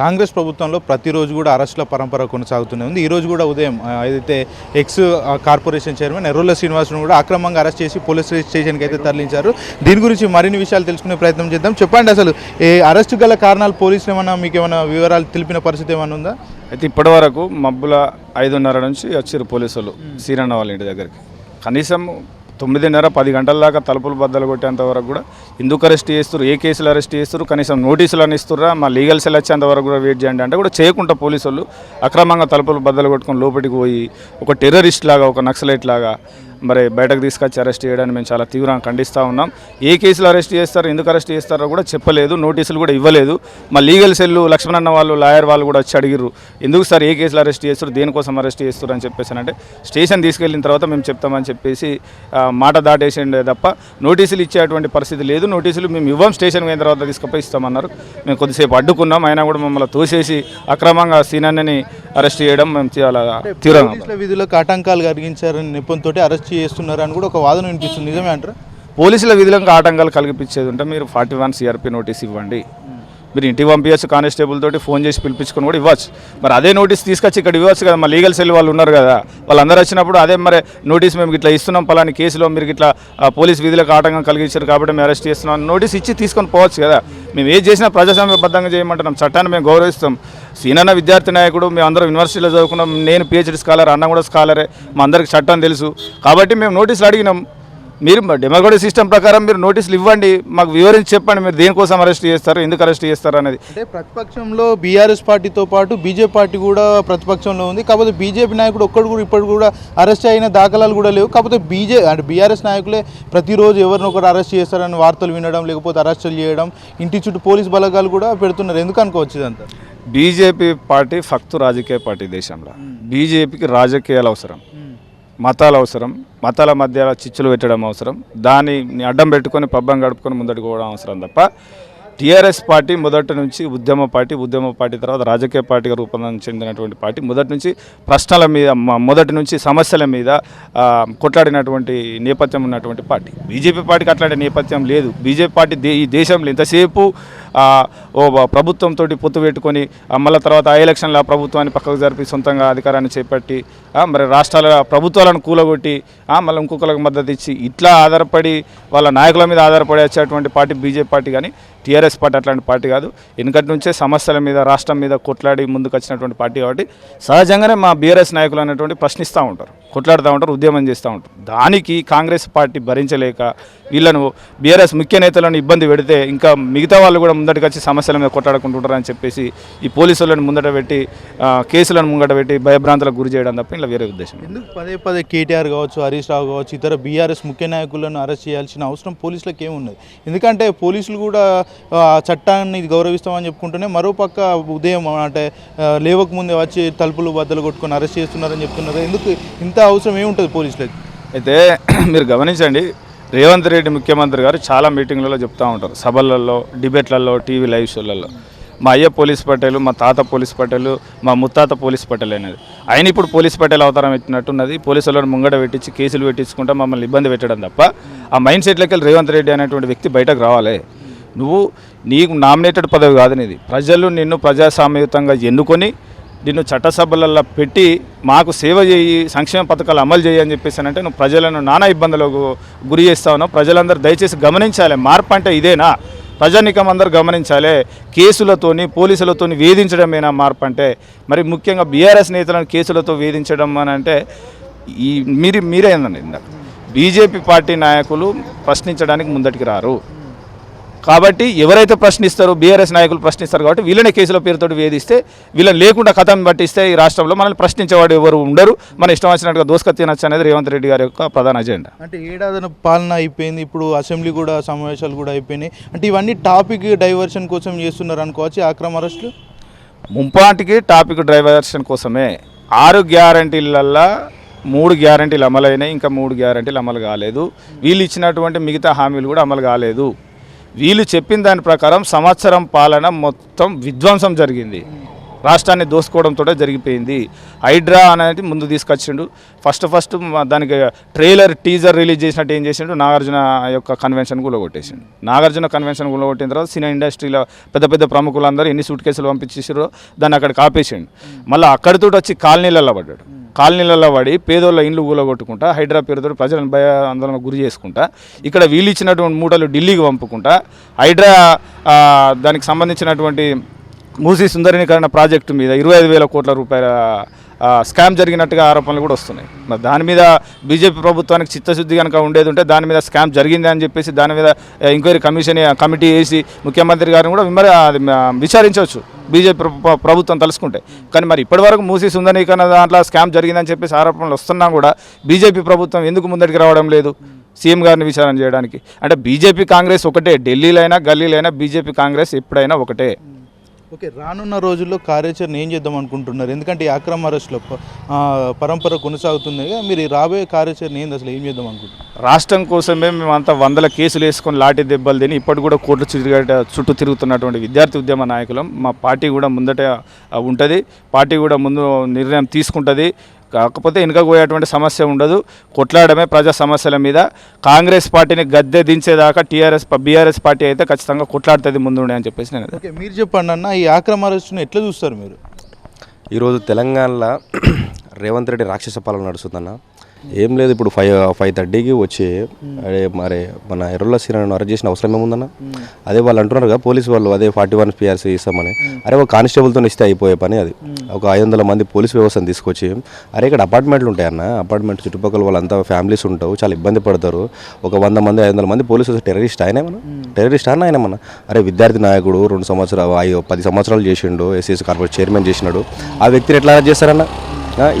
కాంగ్రెస్ ప్రభుత్వంలో ప్రతిరోజు కూడా అరెస్టుల పరంపర కొనసాగుతూనే ఉంది. ఈ రోజు కూడా ఉదయం ఏదైతే ఎక్స్ కార్పొరేషన్ చైర్మన్ ఎర్రోల శ్రీనివాసును కూడా అక్రమంగా అరెస్ట్ చేసి పోలీస్ స్టేషన్కి అయితే తరలించారు. దీని గురించి మరిన్ని విషయాలు తెలుసుకునే ప్రయత్నం చేద్దాం. చెప్పండి అసలు ఈ అరెస్టు గల కారణాలు పోలీసులు ఏమన్నా మీకు ఏమైనా వివరాలు తెలిపిన పరిస్థితి ఏమైనా ఉందా? అయితే ఇప్పటి వరకు మబ్బుల ఐదున్నర నుంచి వచ్చారు పోలీసులు సీరన్న వాళ్ళ ఇంటి దగ్గరికి. కనీసం తొమ్మిదిన్నర పది గంటల దాకా తలుపులు బద్దలు కొట్టేంత వరకు కూడా ఎందుకు అరెస్ట్ చేస్తారు ఏ కేసులు అరెస్ట్ చేస్తారు కనీసం నోటీసులు అని ఇస్తుర్రా? మా లీగల్ సెల్ వచ్చేంత వరకు కూడా వెయిట్ చేయండి అంటే కూడా చేయకుండా పోలీసులు అక్రమంగా తలుపులు బద్దలు కొట్టుకొని లోపలికి పోయి ఒక టెర్రరిస్ట్ లాగా ఒక నక్సలైట్ లాగా మరి బయటకు తీసుకొచ్చి అరెస్ట్ చేయడాన్ని మేము చాలా తీవ్రంగా ఖండిస్తూ ఉన్నాం. ఏ కేసులు అరెస్ట్ చేస్తారు ఎందుకు అరెస్ట్ చేస్తారో కూడా చెప్పలేదు నోటీసులు కూడా ఇవ్వలేదు. మా లీగల్ సెల్లు లక్ష్మణన్న వాళ్ళు లాయర్ వాళ్ళు కూడా వచ్చి అడిగిర్రు ఎందుకు సార్ ఏ కేసులు అరెస్ట్ చేస్తారు దేనికోసం అరెస్ట్ చేస్తారు? అని చెప్పేసి అంటే స్టేషన్ తీసుకెళ్ళిన తర్వాత మేము చెప్తామని చెప్పేసి మాట దాటేసిండే తప్ప నోటీసులు ఇచ్చేటువంటి పరిస్థితి లేదు. నోటీసులు మేము ఇవ్వం స్టేషన్ పోయిన తర్వాత తీసుకుపోయి ఇస్తామన్నారు మేము కొద్దిసేపు అడ్డుకున్నాం. అయినా కూడా మమ్మల్ని తోసేసి అక్రమంగా సీనన్నని అరెస్ట్ చేయడం మేము చాలా తీవ్రంగా విధులకు ఆటంకాలు కలిగించారని నెపంతో అరెస్ట్ చేస్తున్నారు అని కూడా ఒక వాదన వినిపిస్తుంది. నిజమే అంటారు? పోలీసుల విధులకు ఆటంకాలు కల్పించేది ఉంటే మీరు ఫార్టీ వన్ సిఆర్పి నోటీస్ ఇవ్వండి. మీరు ఇంటికి పంపించచ్చు కానిస్టేబుల్ తోటి ఫోన్ చేసి పిలిపించుకొని కూడా ఇవ్వచ్చు. మరి అదే నోటీస్ తీసుకొచ్చి ఇక్కడ ఇవ్వచ్చు కదా మా లీగల్ సెల్ వాళ్ళు ఉన్నారు కదా వాళ్ళందరూ వచ్చినప్పుడు అదే మరి నోటీస్ మేము ఇట్లా ఇస్తున్నాం పలాని కేసులో మీరు ఇట్లా పోలీస్ విధులకు ఆటంకం కలిగించారు కాబట్టి మేము అరెస్ట్ చేస్తున్నాం నోటీస్ ఇచ్చి తీసుకొని పోవచ్చు కదా. మేము ఏది చేసినా ప్రజాస్వామ్యబద్ధంగా చేయమంటున్నాం చట్టాన్ని మేము గౌరవిస్తాం. సీనన్న విద్యార్థి నాయకుడు మేము అందరం యూనివర్సిటీలో చదువుకున్నాం నేను పిహెచ్డి స్కాలర్ అన్న కూడా స్కాలరే మా అందరికి చట్టం తెలుసు. కాబట్టి మేము నోటీసులు అడిగినాం. మీరు డెమోక్రటిక్ సిస్టమ్ ప్రకారం మీరు నోటీసులు ఇవ్వండి మాకు వివరించి చెప్పండి మీరు దేనికోసం అరెస్ట్ చేస్తారు ఎందుకు అరెస్ట్ చేస్తారు అనేది. అంటే ప్రతిపక్షంలో బీఆర్ఎస్ పార్టీతో పాటు బీజేపీ పార్టీ కూడా ప్రతిపక్షంలో ఉంది. కాకపోతే బీజేపీ నాయకుడు ఒక్కడు కూడా ఇప్పటి కూడా అరెస్ట్ అయిన దాఖలాలు కూడా లేవు. కాకపోతే బీజే అంటే బీఆర్ఎస్ నాయకులే ప్రతిరోజు ఎవరినొకరు అరెస్ట్ చేస్తారని వార్తలు వినడం లేకపోతే అరెస్టులు చేయడం ఇంటి చుట్టూ పోలీస్ బలగాలు కూడా పెడుతున్నారు. ఎందుకు అనుకోవచ్చు ఇదంతా? బీజేపీ పార్టీ ఫక్తు రాజకీయ పార్టీ దేశంలో. బీజేపీకి రాజకీయాలు అవసరం. మతాలు అవసరం మతాల మధ్య చిచ్చులు పెట్టడం అవసరం దాన్ని అడ్డం పెట్టుకొని పబ్బం గడుపుకొని ముందటికి పోవడం అవసరం తప్ప టీఆర్ఎస్ పార్టీ మొదటి నుంచి ఉద్యమ పార్టీ ఉద్యమ పార్టీ తర్వాత రాజకీయ పార్టీగా రూపొందం చెందినటువంటి పార్టీ మొదటి నుంచి ప్రశ్నల మీద మొదటి నుంచి సమస్యల మీద కొట్లాడినటువంటి నేపథ్యం ఉన్నటువంటి పార్టీ. బీజేపీ పార్టీకి అట్లాంటి నేపథ్యం లేదు. బీజేపీ పార్టీ దే ఈ దేశంలో ఇంతసేపు ఓ ప్రభుత్వంతో పొత్తు పెట్టుకొని మళ్ళీ తర్వాత ఆ ఎలక్షన్లో ఆ ప్రభుత్వాన్ని పక్కకు జరిపి సొంతంగా అధికారాన్ని చేపట్టి మరి రాష్ట్రాల ప్రభుత్వాలను కూలగొట్టి మళ్ళీ ఇంకొకరికి మద్దతు ఇచ్చి ఇట్లా ఆధారపడి వాళ్ళ నాయకుల మీద ఆధారపడి వచ్చేటువంటి పార్టీ బీజేపీ పార్టీ కానీ టీఆర్ఎస్ పార్టీ అట్లాంటి పార్టీ కాదు. వెనుకటి నుంచే సమస్యల మీద రాష్ట్రం మీద కొట్లాడి ముందుకు వచ్చినటువంటి పార్టీ కాబట్టి సహజంగానే మా బీఆర్ఎస్ నాయకులు అనేటువంటి ప్రశ్నిస్తూ ఉంటారు కొట్లాడుతూ ఉంటారు ఉద్యమం చేస్తూ ఉంటారు. దానికి కాంగ్రెస్ పార్టీ భరించలేక వీళ్ళను బీఆర్ఎస్ ముఖ్య నేతలను ఇబ్బంది పెడితే ఇంకా మిగతా వాళ్ళు కూడా ముందటికి వచ్చి సమస్యల మీద కొట్లాడుకుంటుంటారని చెప్పేసి ఈ పోలీసులను ముందట పెట్టి కేసులను ముంగట పెట్టి భయభ్రాంతులకు గురి చేయడం తప్ప ఇలా వేరే ఉద్దేశం ఎందుకు పదే పదే కేటీఆర్ కావచ్చు హరీష్ రావు కావచ్చు ఇతర బీఆర్ఎస్ ముఖ్య నాయకులను అరెస్ట్ చేయాల్సిన అవసరం పోలీసులకు ఏమున్నది? ఎందుకంటే పోలీసులు కూడా చట్టాన్ని గౌరవిస్తామని చెప్పుకుంటూనే మరోపక్క ఉదయం అంటే లేవకముందే వచ్చి తలుపులు బద్దలు కొట్టుకొని అరెస్ట్ చేస్తున్నారని చెప్తున్నారు. ఎందుకు ఇంత అవసరం ఏముంటుంది పోలీసులకి? అయితే మీరు గమనించండి రేవంత్ రెడ్డి ముఖ్యమంత్రి గారు చాలా మీటింగ్లలో చెప్తూ ఉంటారు. సభలలో డిబేట్లలో టీవీ లైవ్ షోలలో. మా అయ్య పోలీస్ పటేలు మా తాత పోలీస్ పటేలు మా ముత్తాత పోలీస్ పటేల్ అనేది. ఆయన ఇప్పుడు పోలీస్ పటేల్ అవతారం ఎత్తినట్టున్నది. పోలీసులను ముంగడ పెట్టించి కేసులు పెట్టించుకుంటా మమ్మల్ని ఇబ్బంది పెట్టడం తప్ప ఆ మైండ్ సెట్లోకి రేవంత్ రెడ్డి అనేటువంటి వ్యక్తి బయటకు రావాలి. నువ్వు నీకు నామినేటెడ్ పదవి కాదు నీది. ప్రజలు నిన్ను ప్రజాస్వామ్యయుతంగా ఎన్నుకొని నిన్ను చట్టసభలలో పెట్టి మాకు సేవ చేయి సంక్షేమ పథకాలు అమలు చేయి అని చెప్పేసి అంటే నువ్వు ప్రజలను నానా ఇబ్బందులకు గురి చేస్తా ఉన్నావు. ప్రజలందరూ దయచేసి గమనించాలి. మార్పు అంటే ఇదేనా? ప్రజానికం అందరూ గమనించాలి. కేసులతోని పోలీసులతోని వేధించడమేనా మార్పు అంటే? మరి ముఖ్యంగా బీఆర్ఎస్ నేతలను కేసులతో వేధించడం అని అంటే ఈ మీరు మీరే ఇందాక. బీజేపీ పార్టీ నాయకులు ప్రశ్నించడానికి ముందటికి రారు. కాబట్టి ఎవరైతే ప్రశ్నిస్తారో బీఆర్ఎస్ నాయకులు ప్రశ్నిస్తారు కాబట్టి వీళ్ళనే కేసుల పేరుతోటి వేధిస్తే వీళ్ళని లేకుండా కథం పట్టిస్తే ఈ రాష్ట్రంలో మనల్ని ప్రశ్నించేవాడు ఎవరు ఉండరు. మన ఇష్టం వచ్చినట్టుగా దోసుక తినచ్చు అనేది రేవంత్ రెడ్డి గారి యొక్క ప్రధాన అజెండా. అంటే ఏడాదిన పాలన అయిపోయింది ఇప్పుడు అసెంబ్లీ కూడా సమావేశాలు కూడా అయిపోయినాయి. అంటే ఇవన్నీ టాపిక్ డైవర్షన్ కోసం చేస్తున్నారు అనుకోవచ్చు అక్రమ అరెస్టులు? ముంపాటికి టాపిక్ డ్రైవర్షన్ కోసమే. ఆరు గ్యారంటీలల్లా మూడు గ్యారంటీలు అమలైనాయి ఇంకా మూడు గ్యారంటీలు అమలు కాలేదు. వీళ్ళు ఇచ్చినటువంటి మిగతా హామీలు కూడా అమలు కాలేదు. వీళ్ళు చెప్పిన దాని ప్రకారం సంవత్సరం పాలన మొత్తం విధ్వంసం జరిగింది. రాష్ట్రాన్ని దోసుకోవడంతో జరిగిపోయింది. హైడ్రా అనేది ముందు తీసుకొచ్చిండు. ఫస్ట్ ఫస్ట్ దానికి ట్రైలర్ టీజర్ రిలీజ్ చేసినట్టు ఏం చేసిండు? నాగార్జున యొక్క కన్వెన్షన్ కూడా కొట్టేసిండు నాగార్జున కన్వెన్షన్ కూడా కొట్టిన తర్వాత సినీ ఇండస్ట్రీలో పెద్ద పెద్ద ప్రముఖులందరూ ఎన్ని సూట్ కేసులు పంపించేసారో దాన్ని అక్కడికి ఆపేసిండు. మళ్ళీ అక్కడితో వచ్చి కాలనీలలో పడ్డాడు. కాలనీలలో పడి పేదోళ్ళ ఇండ్లు కూలగొట్టుకుంటా హైడ్రా పేరుతో ప్రజలను భయ ఆందోళన గురి చేసుకుంటా ఇక్కడ వీళ్ళు ఇచ్చినటువంటి మూటలు ఢిల్లీకి పంపుకుంటా హైడ్రా దానికి సంబంధించినటువంటి మూసీ సుందరీకరణ ప్రాజెక్టు మీద ఇరవై ఐదు వేల కోట్ల రూపాయల స్కామ్ జరిగినట్టుగా ఆరోపణలు కూడా వస్తున్నాయి. మరి దాని మీద బీజేపీ ప్రభుత్వానికి చిత్తశుద్ధి కనుక ఉండేది ఉంటే దాని మీద స్కామ్ జరిగింది అని చెప్పేసి దాని మీద ఎంక్వైరీ కమిషన్ కమిటీ వేసి ముఖ్యమంత్రి గారిని కూడా విమర విచారించవచ్చు బీజేపీ ప్రభుత్వం తలుసుకుంటే. కానీ మరి ఇప్పటివరకు ఉందని సుందరీకరణ దాంట్లో స్కామ్ జరిగిందని చెప్పేసి ఆరోపణలు వస్తున్నా కూడా బీజేపీ ప్రభుత్వం ఎందుకు ముందటికి రావడం లేదు? సీఎం గారిని విచారణ చేయడానికి. అంటే బీజేపీ కాంగ్రెస్ ఒకటే ఢిల్లీలో అయినా బీజేపీ కాంగ్రెస్ ఎప్పుడైనా ఒకటే. ఓకే రానున్న రోజుల్లో కార్యాచరణ ఏం చేద్దాం అనుకుంటున్నారు? ఎందుకంటే ఈ అక్రమ అరెస్టుల పరంపర కొనసాగుతుంది మీరు రాబోయే కార్యాచరణ ఏంది అసలు? ఏం చేద్దాం అనుకుంటున్నారు? రాష్ట్రం కోసమే మేమంతా వందల కేసులు వేసుకొని లాఠీ దెబ్బలు తిని ఇప్పటి కూడా కోర్టు తిరిగేట చుట్టూ తిరుగుతున్నటువంటి విద్యార్థి ఉద్యమ నాయకులం. మా పార్టీ కూడా ముందట ఉంటుంది. పార్టీ కూడా ముందు నిర్ణయం తీసుకుంటుంది. కాకపోతే వెనుకపోయేటువంటి సమస్య ఉండదు. కొట్లాడమే ప్రజా సమస్యల మీద. కాంగ్రెస్ పార్టీని గద్దె దించేదాకా టీఆర్ఎస్ బీఆర్ఎస్ పార్టీ అయితే ఖచ్చితంగా కొట్లాడుతుంది ముందుండే అని చెప్పేసి నేను ఓకే మీరు చెప్పండి అన్న ఈ అరెస్టును ఎట్లా చూస్తారు మీరు? ఈరోజు తెలంగాణలో రేవంత్ రెడ్డి రాక్షస పాలన నడుస్తుందన్న. ఏం లేదు ఇప్పుడు ఫైవ్ ఫైవ్ థర్టీకి వచ్చి అదే మరి మన ఎర్రల సీరను అరెస్ట్ చేసిన అవసరం ఏముందన్న? అదే వాళ్ళు అంటున్నారు కదా పోలీసు వాళ్ళు అదే ఫార్టీ వన్ పిఆర్సీ ఇస్తామని. అరే ఒక కానిస్టేబుల్తో ఇస్తే అయిపోయే పని అది. ఒక ఐదు వందల మంది పోలీస్ వ్యవస్థను తీసుకొచ్చి అరే ఇక్కడ అపార్ట్మెంట్లు ఉంటాయన్న అపార్ట్మెంట్ చుట్టుపక్కల వాళ్ళంతా ఫ్యామిలీస్ ఉంటావు చాలా ఇబ్బంది పడతారు. ఒక వంద మంది ఐదు వందల మంది పోలీసు టెర్రరిస్ట్ ఆయన ఏమన్నా టెర్రరిస్ట్ అన్న ఆయన ఏమన్నా అరే విద్యార్థి నాయకుడు రెండు సంవత్సరాలు ఐదు పది సంవత్సరాలు చేసిండు ఎస్ఎస్ కార్పొరేట్ చైర్మన్ చేసినాడు. ఆ వ్యక్తిని ఎట్లా అరెస్ట్ చేస్తారన్న?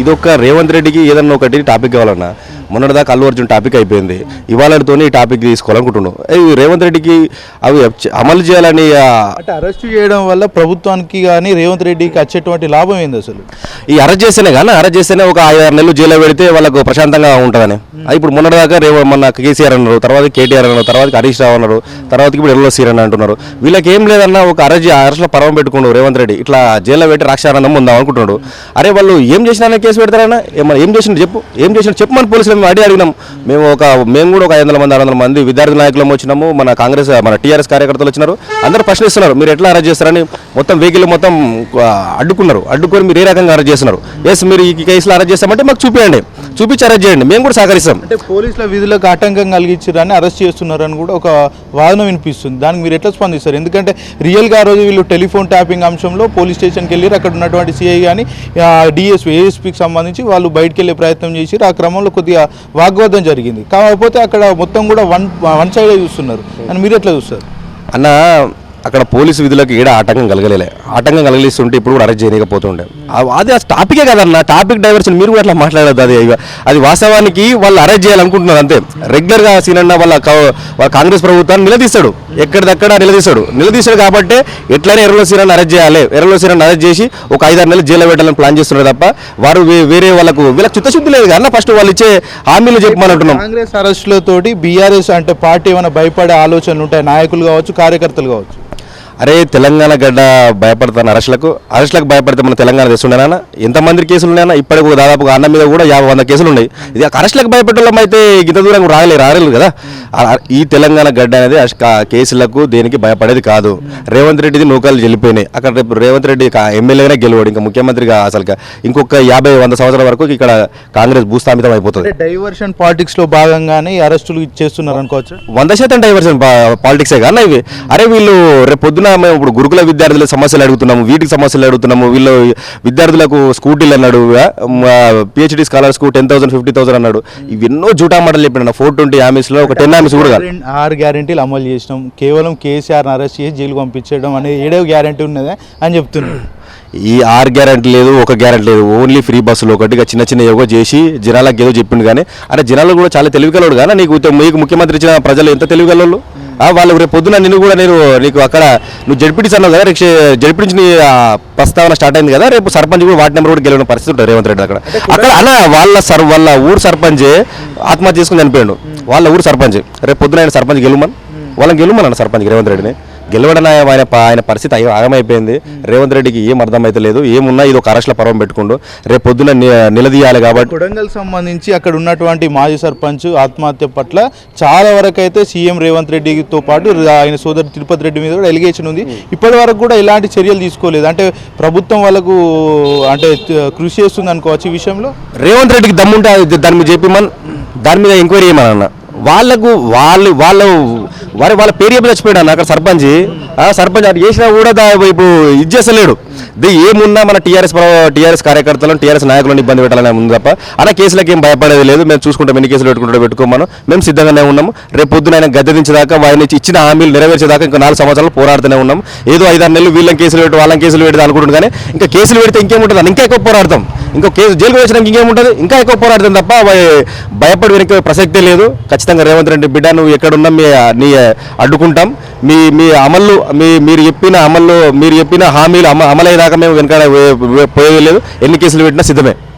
ఇదొక రేవంత్ రెడ్డికి ఏదన్నా ఒకటి టాపిక్ కావాలన్నా. మొన్నటిదాకా అల్లు అర్జున్ టాపిక్ అయిపోయింది. ఇవాళతోనే ఈ టాపిక్ తీసుకోవాలనుకుంటున్నాను ఈ రేవంత్ రెడ్డికి అవి అమలు చేయాలని అంటే అరెస్ట్ చేయడం వల్ల ప్రభుత్వానికి కానీ రేవంత్ రెడ్డికి వచ్చేటువంటి లాభం ఏంది అసలు? ఈ అరెస్ట్ చేస్తేనే కానీ అరెస్ట్ చేస్తేనే ఒక ఐదు ఆరు నెలలు జైల్లో పెడితే వాళ్ళకు ప్రశాంతంగా ఉంటుందని. ఇప్పుడు మొన్నటిదాకా రేవ మొన్న కేసీఆర్ అన్నారు తర్వాత కేటీఆర్ అన్నారు తర్వాత హరీష్ రావు అన్నారు తర్వాత ఇప్పుడు ఎల్లో సీరన్ అంటున్నారు. వీళ్ళకి ఏం లేదన్న ఒక అరెస్ట్ అరెస్ట్లో పరవం పెట్టుకున్నాడు రేవంత్ రెడ్డి. ఇట్లా జైల్లో పెట్టి రాక్షానందం ఉందాం అనుకుంటున్నాడు. అరే వాళ్ళు ఏం చేసినా కేసు పెడతారన్నా? ఏం చేసిండు చెప్పు? ఏం చేసిండు చెప్పు మన పోలీసులు మేము అడిగి అడిగినాం. మేము ఒక మేము కూడా ఒక ఐదు వందల మంది ఆరు వందల మంది విద్యార్థి నాయకులం వచ్చినాము. మన కాంగ్రెస్ మన టీఆర్ఎస్ కార్యకర్తలు వచ్చినారు. అందరూ ప్రశ్నిస్తున్నారు మీరు ఎట్లా అరెస్ట్ చేస్తారని? మొత్తం వెహికల్ మొత్తం అడ్డుకున్నారు. అడ్డుకొని మీరు ఏ రకంగా అరెస్ట్ చేస్తున్నారు? ఎస్ మీరు ఈ కేసులో అరెస్ట్ చేస్తామంటే మాకు చూపించండి చూపించి అరెస్ట్ చేయండి మేము కూడా సహకరిస్తాం. అంటే పోలీసుల విధులకు ఆటంకం కలిగించారని అరెస్ట్ చేస్తున్నారని కూడా ఒక వాదన వినిపిస్తుంది. దానికి మీరు ఎట్లా స్పందిస్తారు? ఎందుకంటే రియల్గా ఆ రోజు వీళ్ళు టెలిఫోన్ ట్యాపింగ్ అంశంలో పోలీస్ స్టేషన్కి వెళ్ళి అక్కడ ఉన్నటువంటి సిఐ కానీ డిఎస్పీ ఏఎస్పీకి సంబంధించి వాళ్ళు బయటికి వెళ్ళే ప్రయత్నం చేసి ఆ క్రమంలో కొద్దిగా వాగ్వాదం జరిగింది. కాకపోతే అక్కడ మొత్తం కూడా వన్ వన్ సైడే చూస్తున్నారు. అని మీరు ఎట్లా చూస్తారు? అన్న అక్కడ పోలీసు విధులకు ఏడ ఆటంకం కలగలే ఆటంకం కలగలిస్తుంటే ఇప్పుడు కూడా అరెస్ట్ చేయకపోతుండే అది ఆ టాపికే కదన్న? టాపిక్ డైవర్షన్ మీరు కూడా అట్లా మాట్లాడద్దు. అది అది వాస్తవానికి వాళ్ళు అరెస్ట్ చేయాలనుకుంటున్నారు అంతే. రెగ్యులర్గా సీనన్న వాళ్ళ కా- వాళ్ళ కాంగ్రెస్ ప్రభుత్వాన్ని నిలదీస్తాడు. ఎక్కడిదక్కడ నిలదీస్తాడు. నిలదీస్తాడు కాబట్టి ఎట్లనే ఎర్రలో సీరన్న అరెస్ట్ చేయాలి. ఎర్రలో సీరన్న అరెస్ట్ చేసి ఒక ఐదారు నెలలు జైల్లో పెట్టాలని ప్లాన్ చేస్తున్నారు తప్ప వారు వేరే వాళ్ళకు వీళ్ళకి చిత్తశుద్ధి లేదు అన్న ఫస్ట్ వాళ్ళు ఇచ్చే హామీలు చెప్పమనుంటున్నాం కాంగ్రెస్ అరెస్టులతోటి బీఆర్ఎస్ అంటే పార్టీ ఏమైనా భయపడే ఆలోచనలు ఉంటాయి? నాయకులు కావచ్చు కార్యకర్తలు కావచ్చు. అరే తెలంగాణ గడ్డ భయపడతాను అరెస్టులకు. అరెస్టులకు భయపడితే మన తెలంగాణ తెస్తుండేనా ఎంతమంది కేసులు ఉన్నాయన్నా? ఇప్పటికి దాదాపు అన్న మీద కూడా యాభై వంద కేసులు ఉన్నాయి. ఇది అరెస్టులకు భయపెట్టడం అయితే ఇంత దూరం రాగలే రాలేదు కదా? ఈ తెలంగాణ గడ్డ అనేది కేసులకు దేనికి భయపడేది కాదు. రేవంత్ రెడ్డిది నూకలు చెల్లిపోయినాయి. అక్కడ రేపు రేవంత్ రెడ్డి ఎమ్మెల్యేగానే గెలవాడు. ఇంకా ముఖ్యమంత్రిగా అసలు ఇంకొక యాభై వంద సంవత్సరాల వరకు ఇక్కడ కాంగ్రెస్ భూస్థాపితం అయిపోతుంది. డైవర్షన్ పాలిటిక్స్లో భాగంగానే అరెస్టులు చేస్తున్నారు అనుకోవచ్చు? వంద శాతం డైవర్షన్ పాలిటిక్సే కానీ ఇవి. అరే వీళ్ళు రేపు పొద్దున మేము ఇప్పుడు గురుకుల విద్యార్థుల సమస్యలు అడుగుతున్నాము వీటికి సమస్యలు అడుగుతున్నాము వీళ్ళు విద్యార్థులకు స్కూటీలు అన్నాడు పిహెచ్డి స్కాలర్స్కు టెన్ థౌసండ్ ఫిఫ్టీ థౌసండ్ అన్నాడు. ఇవెన్నో జూటా మాటలు చెప్పిన ఫోర్ ట్వంటీ లో ఒక టెన్ హామీస్ కూడా ఆరు గ్యారెంటీలు అమలు చేసినాం. కేవలం కేసీఆర్ని అరెస్ట్ చేసి జైలు పంపించడం అనేది ఏడవ గ్యారెంటీ ఉన్నదే అని చెప్తున్నారు ఈ ఆర్ గ్యారెంటీ లేదు ఒక గ్యారెంటీ లేదు. ఓన్లీ ఫ్రీ బస్సులు ఒకటిగా చిన్న చిన్న ఏవో చేసి జనాలకు ఏదో చెప్పిండు కానీ అరే జనాలు కూడా చాలా తెలివికలోడు కానీ నీకు మీకు ముఖ్యమంత్రి ఇచ్చిన ప్రజలు ఎంత తెలివికలోళ్ళు వాళ్ళు రేపు పొద్దున నిన్ను కూడా నేను నీకు అక్కడ నువ్వు జడ్పీటీస్ అన్నావు కదా రేపు జడ్పీటీస్ నీ ఆ, ప్రస్తావన స్టార్ట్ అయింది కదా రేపు సర్పంచ్ కూడా వార్డు నెంబర్ కూడా గెలిచిన పరిస్థితి ఉంటుంది రేవంత్ రెడ్డి అక్కడ. అక్కడ అన్న వాళ్ళ సర్ వాళ్ళ ఊరు సర్పంచే ఆత్మహత్య చేసుకుని చనిపోయాడు. వాళ్ళ ఊరు సర్పంచ్. రేపు పొద్దున ఆయన సర్పంచ్ గెలుమని వాళ్ళని గెలుమని అన్న సర్పంచ్ రేవంత్ రెడ్డిని. గెలవడం ఆయన ఆయన పరిస్థితి ఆగమైపోయింది. రేవంత్ రెడ్డికి ఏం అర్థమైతే లేదు ఏమున్నా ఇది ఒక అరెస్ట్ల పర్వం పెట్టుకుండు రేపు పొద్దున నిలదీయాలి కాబట్టి. కొడంగల్ సంబంధించి అక్కడ ఉన్నటువంటి మాజీ సర్పంచ్ ఆత్మహత్య పట్ల చాలా వరకు అయితే సీఎం రేవంత్ రెడ్డితో పాటు ఆయన సోదరు తిరుపతి రెడ్డి మీద కూడా ఎలిగేషన్ ఉంది. ఇప్పటి వరకు కూడా ఎలాంటి చర్యలు తీసుకోలేదు. అంటే ప్రభుత్వం వాళ్ళకు అంటే కృషి చేస్తుంది అనుకోవచ్చు ఈ విషయంలో? రేవంత్ రెడ్డికి దమ్ముంటే దాని మీద చెప్పి మన దాని మీద ఎంక్వైరీ చేయమన్న వాళ్ళకు వాళ్ళు వాళ్ళు వారి వాళ్ళ పేరు చెప్పి చచ్చిపోయాడు అన్న అక్కడ సర్పంచ్. ఆ సర్పంచ్ అటు చేసినా కూడా ఇప్పుడు ఇది చేస్తలేడు ఏమున్నా మన టీఆర్ఎస్ టీఆర్ఎస్ కార్యకర్తలను టీఆర్ఎస్ నాయకులను ఇబ్బంది పెట్టాలనే ఉంది తప్ప అలా కేసులకు ఏం భయపడేది లేదు. మేము చూసుకుంటాం ఎన్ని కేసులు పెట్టుకుంటే పెట్టుకోమను. మేము సిద్ధంగానే ఉన్నాము. రేపు పొద్దున ఆయన గద్దెదించేదాకా ఆయన ఇచ్చిన హామీలు నెరవేర్చేదాకా ఇంకా నాలుగు సంవత్సరాలు పోరాడుతూనే ఉన్నాం. ఏదో ఐదారు నెలలు వీళ్ళని కేసులు పెట్టి వాళ్ళని కేసులు పెడితే అనుకుంటుంది కానీ ఇంకా కేసులు పెడితే ఇంకేముంటుంది ఇంకా ఎక్కువ పోరాడతాం. ఇంకో కేసు జైలుకు వచ్చినాక ఇంకేముంటుంది ఇంకా ఎక్కువ పోరాడతాం తప్ప భయపడి వెనక ప్రసక్తే లేదు. ఖచ్చితంగా రేవంత్ రెడ్డి బిడ్డ నువ్వు ఎక్కడున్నా మీ నీ అడ్డుకుంటాం. మీ మీ అమలు మీ మీరు చెప్పిన అమలు మీరు చెప్పిన హామీలు అమ అమలయ్యేదాకా మేము వెనక పోయేది లేదు. ఎన్ని కేసులు పెట్టినా సిద్ధమే.